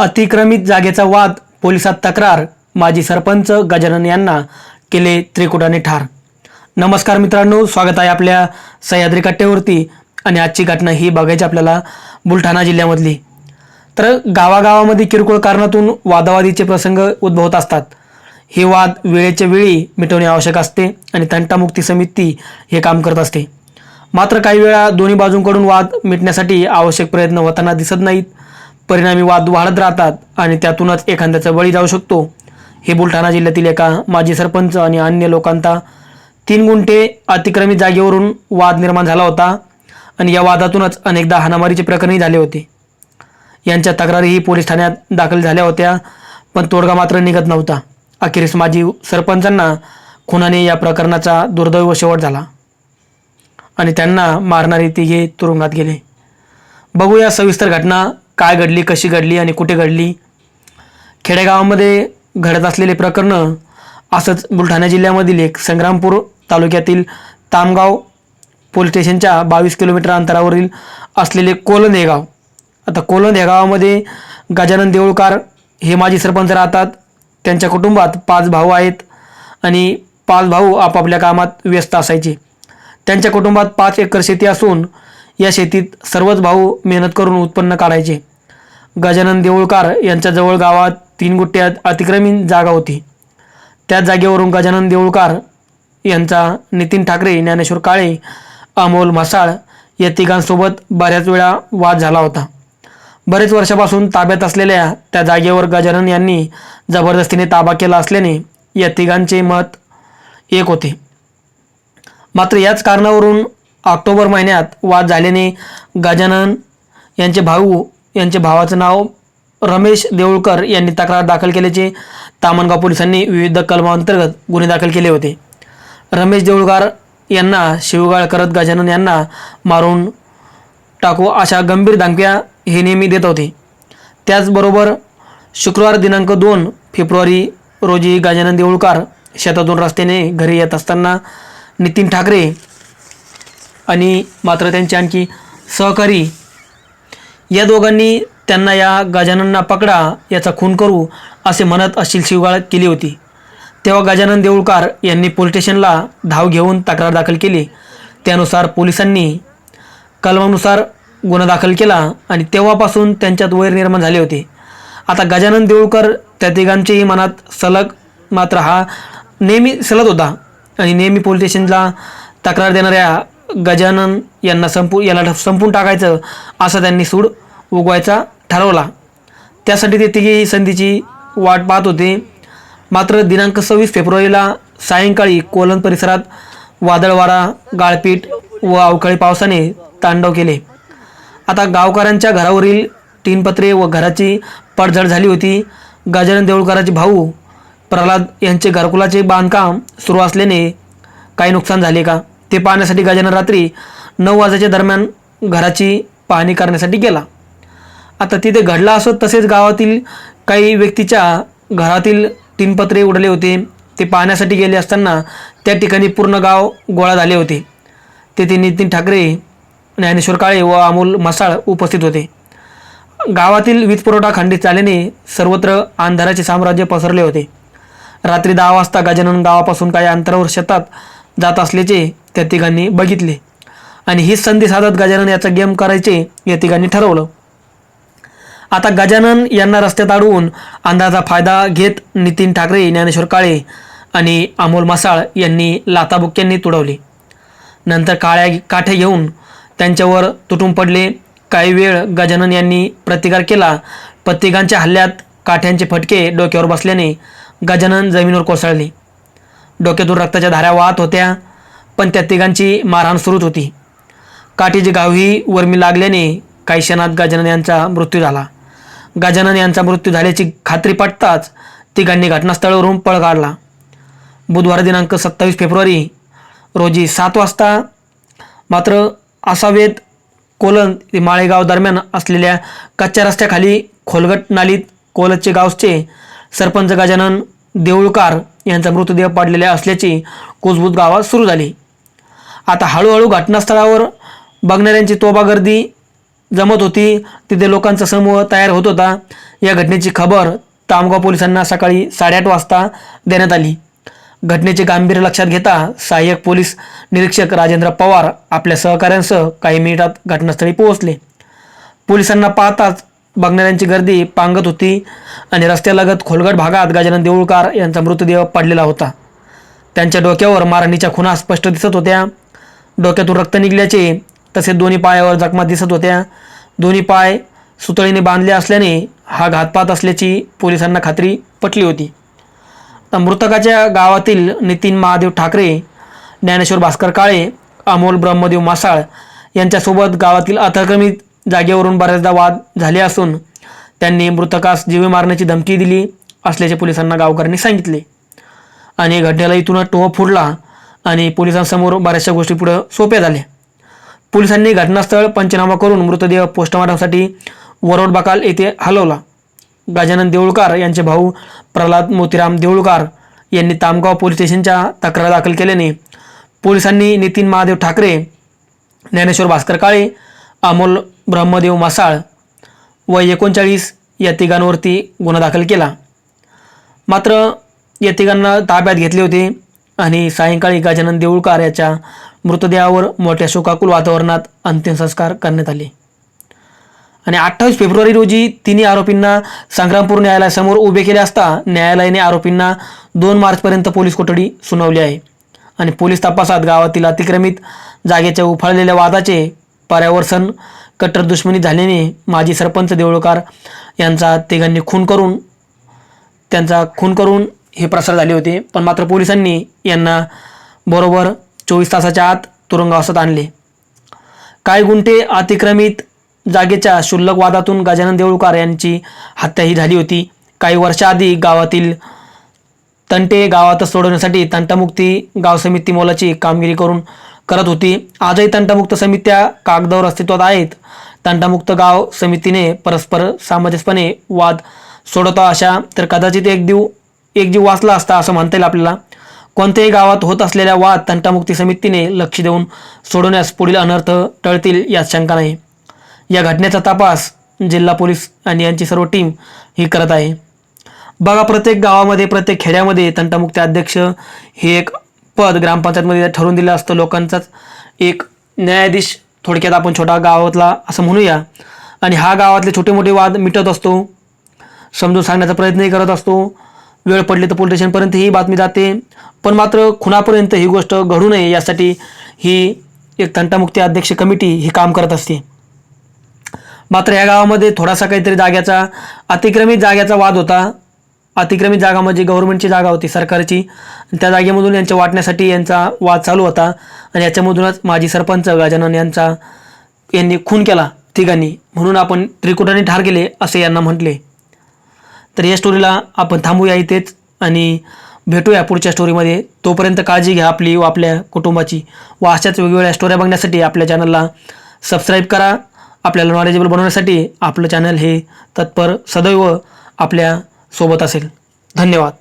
अतिक्रमित जागेचा वाद पोलिसात तक्रार माजी सरपंच गजानन यांना केले त्रिकुटाने ठार. नमस्कार मित्रांनो स्वागत आहे आपल्या सह्याद्री कट्ट्यावरती आणि आजची घटना ही बघायची आपल्याला बुलढाणा जिल्ह्यामधली. तर गावागावामध्ये किरकोळ कारणातून वादावादीचे प्रसंग उद्भवत असतात. हे वाद वेळेच्या वेळी मिटवणे आवश्यक असते आणि तंटामुक्ती समिती हे काम करत असते. मात्र काही वेळा दोन्ही बाजूंकडून वाद मिटण्यासाठी आवश्यक प्रयत्न होताना दिसत नाहीत. परिणामी वाद वाढत राहतात आणि त्यातूनच एखाद्याचा बळी जाऊ शकतो. हे बुलढाणा जिल्ह्यातील एका माजी सरपंच आणि अन्य लोकांचा तीन गुंठे अतिक्रमित जागेवरून वाद निर्माण झाला होता आणि या वादातूनच अनेकदा हाणामारीचे प्रकरणही झाले होते. यांच्या तक्रारीही पोलीस ठाण्यात दाखल झाल्या होत्या पण तोडगा मात्र निघत नव्हता. अखेरीस माजी सरपंचांना खुनाने या प्रकरणाचा दुर्दैव शेवट झाला आणि त्यांना मारणारे तिघे तुरुंगात गेले. बघूया सविस्तर घटना काय घडली कशी घडली आणि कुठे घडली? खेडेगावामध्ये घडत असलेले प्रकरणं असंच बुलढाणा जिल्ह्यामधील एक संग्रामपूर तालुक्यातील तामगाव पोलीस स्टेशनच्या बावीस किलोमीटर अंतरावरील असलेले कोलंद हे गाव. आता कोलंद ह्या गावामध्ये गजानन देऊळकार हे माजी सरपंच राहतात. त्यांच्या कुटुंबात पाच भाऊ आहेत आणि पाच भाऊ आपापल्या कामात व्यस्त असायचे. त्यांच्या कुटुंबात पाच एकर शेती असून या शेतीत सर्वच भाऊ मेहनत करून उत्पन्न काढायचे. गजानन देऊळकार यांच्याजवळ गावात तीन गुट्ट्यात अतिक्रमीण जागा होती. त्याच जागेवरून गजानन देऊळकार यांचा नितीन ठाकरे ज्ञानेश्वर काळे अमोल म्हसाळ या तिघांसोबत बऱ्याच वेळा वाद झाला होता. बरेच वर्षापासून ताब्यात असलेल्या त्या जागेवर गजानन यांनी जबरदस्तीने ताबा केला असल्याने या तिघांचे मत एक होते. मात्र याच कारणावरून ऑक्टोबर महिन्यात वाद झाल्याने गजानन यांचे भाऊ यांच्या भावाचं नाव रमेश देऊळकर यांनी तक्रार दाखल केल्याचे तामणगाव पोलिसांनी विविध कलमांतर्गत गुन्हे दाखल केले होते. रमेश देऊळकर यांना शिवगाळ करत गजानन यांना मारून टाकू अशा गंभीर धमक्या हे नेहमी देत होते. त्याचबरोबर शुक्रवार दिनांक दोन फेब्रुवारी रोजी गजानन देऊळकर शेतातून रस्त्याने घरी येत असताना नितीन ठाकरे आणि मात्र त्यांचे आणखी सहकारी या दोघांनी त्यांना या गजाननना पकडा याचा खून करू असे म्हणत अशील शिवगाळ केली होती. तेव्हा गजानन देऊळकार यांनी पोलीस स्टेशनला धाव घेऊन तक्रार दाखल केली. त्यानुसार पोलिसांनी कलमानुसार गुन्हा दाखल केला आणि तेव्हापासून त्यांच्यात वैर निर्माण झाले होते. आता गजानन देऊळकर त्या तिघांच्याही मनात सलग मात्र हा नेहमी सलत होता आणि नेहमी पोलीस स्टेशनला तक्रार देणाऱ्या गजानन यांना संपू याला संपून टाकायचं असा त्यांनी सूड उगवायचा ठरवला. त्यासाठी ते तिघेही संधीची वाट पाहत होते. मात्र दिनांक सव्वीस फेब्रुवारीला सायंकाळी कोलन परिसरात वादळवारा गाळपीट व अवकाळी पावसाने तांडव केले. आता गावकऱ्यांच्या घरावरील टीनपत्रे व घराची पडझड झाली होती. गजानन देऊळकराचे भाऊ प्रल्हाद यांचे घरकुलाचे बांधकाम सुरू असल्याने काही नुकसान झाले का? ते पाहण्यासाठी गजानन रात्री नऊ वाजेच्या दरम्यान घराची पाहणी करण्यासाठी गेला. आता तिथे घडला असो तसेच गावातील काही व्यक्तीच्या घरातील टिनपत्रे उडले होते. ते पाहण्यासाठी गेले असताना त्या ठिकाणी पूर्ण गाव गोळा झाले होते. तेथे नितीन ठाकरे ज्ञानेश्वर काळे व अमोल मसाळ उपस्थित होते. गावातील वीज पुरवठा खंडित झाल्याने सर्वत्र अंधाराचे साम्राज्य पसरले होते. रात्री दहा वाजता गजानन गावापासून काही अंतरावर शेतात जात असल्याचे त्या तिघांनी बघितले. आणि हीच संधी साधत गजानन याचा गेम करायचे या तिघांनी ठरवलं. आता गजानन यांना रस्त्यात अडवून अंदाजा फायदा घेत नितीन ठाकरे ज्ञानेश्वर काळे आणि अमोल मसाळ यांनी लाताबुक्यांनी तुडवले. नंतर काळ्या काठे घेऊन त्यांच्यावर तुटून पडले. काही वेळ गजानन यांनी प्रतिकार केला पण तिघांच्या हल्ल्यात काठ्यांचे फटके डोक्यावर बसल्याने गजानन जमिनीवर कोसळले. डोक्यातून रक्ताच्या धाऱ्या वाहत होत्या पण त्या तिघांची मारहाण सुरूच होती. काठीची गावही वर्मी लागल्याने काही क्षणात गजानन यांचा मृत्यू झाला. गजानन यांचा मृत्यू झाल्याची खात्री पटताच तिघांनी घटनास्थळावरून पळ काढला. बुधवार दिनांक सत्तावीस फेब्रुवारी रोजी सात वाजता मात्र असावेत कोलन ते माळेगाव दरम्यान असलेल्या कच्च्या रस्त्याखाली खोलगट नालीत कोलतचे गावचे सरपंच गजानन देऊळकार यांचा मृतदेह पडलेला असल्याची कुजबूज गावात सुरू झाली. आता हळूहळू घटनास्थळावर बघणाऱ्यांची तोबा गर्दी जमत होती. तिथे लोकांचा समूह तयार होत होता. या घटनेची खबर तामगाव पोलिसांना सकाळी साडेआठ वाजता देण्यात आली. घटनेचे गांभीर्य लक्षात घेता सहाय्यक पोलीस निरीक्षक राजेंद्र पवार आपल्या सहकाऱ्यांसह काही मिनिटात घटनास्थळी पोहोचले. पोलिसांना पाहताच बघणाऱ्यांची गर्दी पांगत होती आणि रस्त्यालगत खोलगट भागात गजानन देऊळकार यांचा मृतदेह पडलेला होता. त्यांच्या डोक्यावर मारहाणीच्या खुणा स्पष्ट दिसत होत्या. डोक्यातून रक्त निघल्याचे तसेच दोन्ही पायावर जखमा दिसत होत्या. दोन्ही पाय सुतळीने बांधले असल्याने हा घातपात असल्याची पोलिसांना खात्री पटली होती. मृतकाच्या गावातील नितीन महादेव ठाकरे ज्ञानेश्वर भास्कर काळे अमोल ब्रह्मदेव मासाळ यांच्यासोबत गावातील अतिक्रमित जागेवरून बऱ्याचदा वाद झाले असून त्यांनी मृतकास जीवे मारण्याची धमकी दिली असल्याचे पोलिसांना गावकऱ्यांनी सांगितले. आणि घटनेला इथूनच टोह फुडला आणि पोलिसांसमोर बऱ्याचशा गोष्टी पुढं सोप्या झाल्या. पोलिसांनी घटनास्थळ पंचनामा करून मृतदेह पोस्टमॉर्टमसाठी वरोड बकाल येथे हलवला. गजानन देऊळकार यांचे भाऊ प्रल्हाद मोतीराम देऊळकार यांनी तामगाव पोलीस स्टेशनच्या तक्रार दाखल केल्याने पोलिसांनी नितीन महादेव ठाकरे ज्ञानेश्वर भास्कर काळे अमोल ब्रह्मदेव मासाळ व एकोणचाळीस या तिघांवरती गुन्हा दाखल केला. मात्र या तिघांना ताब्यात घेतले होते आणि सायंकाळी गजानन देऊळकार याच्या मृतदेहावर मोठ्या शोकाकुल वातावरणात अंत्यसंस्कार करण्यात आले. आणि अठ्ठावीस फेब्रुवारी रोजी तिन्ही आरोपींना संग्रामपूर न्यायालयासमोर उभे केले असता न्यायालयाने आरोपींना दोन मार्चपर्यंत पोलीस कोठडी सुनावली आहे. आणि पोलीस तपासात गावातील अतिक्रमित जागेच्या उफाळलेल्या वादाचे पर्यावर्सन कट्टर दुश्मनी झाल्याने माजी सरपंच देऊळकार यांचा तिघांनी खून करून त्यांचा खून करून हे प्रसार झाले होते. पण मात्र पोलिसांनी यांना बरोबर चोवीस तासाच्या आत तुरुंगवासात आणले. काही गुंठे अतिक्रमित जागेच्या क्षुल्लक वादातून गजानन देऊळकर यांची हत्याही झाली होती. काही वर्षाआधी गावातील तंटे गावातच सोडवण्यासाठी तंटामुक्ती गाव समिती मोलाची कामगिरी करून करत होती. आजही तंटामुक्त समित्या कागदावर अस्तित्वात आहेत. तंटामुक्त गाव समितीने परस्पर सामंजस्यपणे वाद सोडवता अशा तर कदाचित एक दिव एक जीव वाचला असता असं म्हणता येईल आपल्याला. कोणत्याही गावात होत असलेल्या वाद तंटामुक्ती समितीने लक्ष देऊन सोडवण्यास पुढील अनर्थ टळतील यात शंका नाही. या घटनेचा तपास जिल्हा पोलीस आणि यांची सर्व टीम ही करत आहे. बघा प्रत्येक गावामध्ये प्रत्येक खेड्यामध्ये तंटामुक्ती अध्यक्ष हे एक पद ग्रामपंचायतमध्ये ठरवून दिलं असतं लोकांचाच. एक न्यायाधीश थोडक्यात आपण छोटा गावातला असं म्हणूया. आणि हा गावातले छोटे मोठे वाद मिटत असतो. समजून सांगण्याचा प्रयत्नही करत असतो. वेळ पडली तर पोलीस स्टेशनपर्यंत ही बातमी जाते. पण मात्र खुनापर्यंत ही गोष्ट घडू नये यासाठी ही एक तंटामुक्ती अध्यक्ष कमिटी ही काम करत असते. मात्र या गावामध्ये थोडासा काहीतरी जाग्याचा अतिक्रमित जाग्याचा वाद होता. अतिक्रमित जागा म्हणजे गव्हर्नमेंटची जागा होती सरकारची. त्या जागेमधून यांच्या वाटण्यासाठी यांचा वाद चालू होता. आणि याच्यामधूनच माजी सरपंच गजानन यांचा यांनी खून केला तिघांनी. म्हणून आपण त्रिकुटाने ठार केले असे यांना म्हटले. तर या स्टोरीला आपण थांबूया इथेच आणि भेटूया पुढच्या स्टोरीमध्ये तोपर्यंत काळजी घ्या आपली व आपल्या कुटुंबाची. व अशाच वेगवेगळ्या स्टोऱ्या बघण्यासाठी आपल्या चॅनलला सबस्क्राईब करा. आपल्याला नॉलेजेबल बनवण्यासाठी आपलं चॅनल हे तत्पर सदैव आपल्या सोबत असेल. धन्यवाद.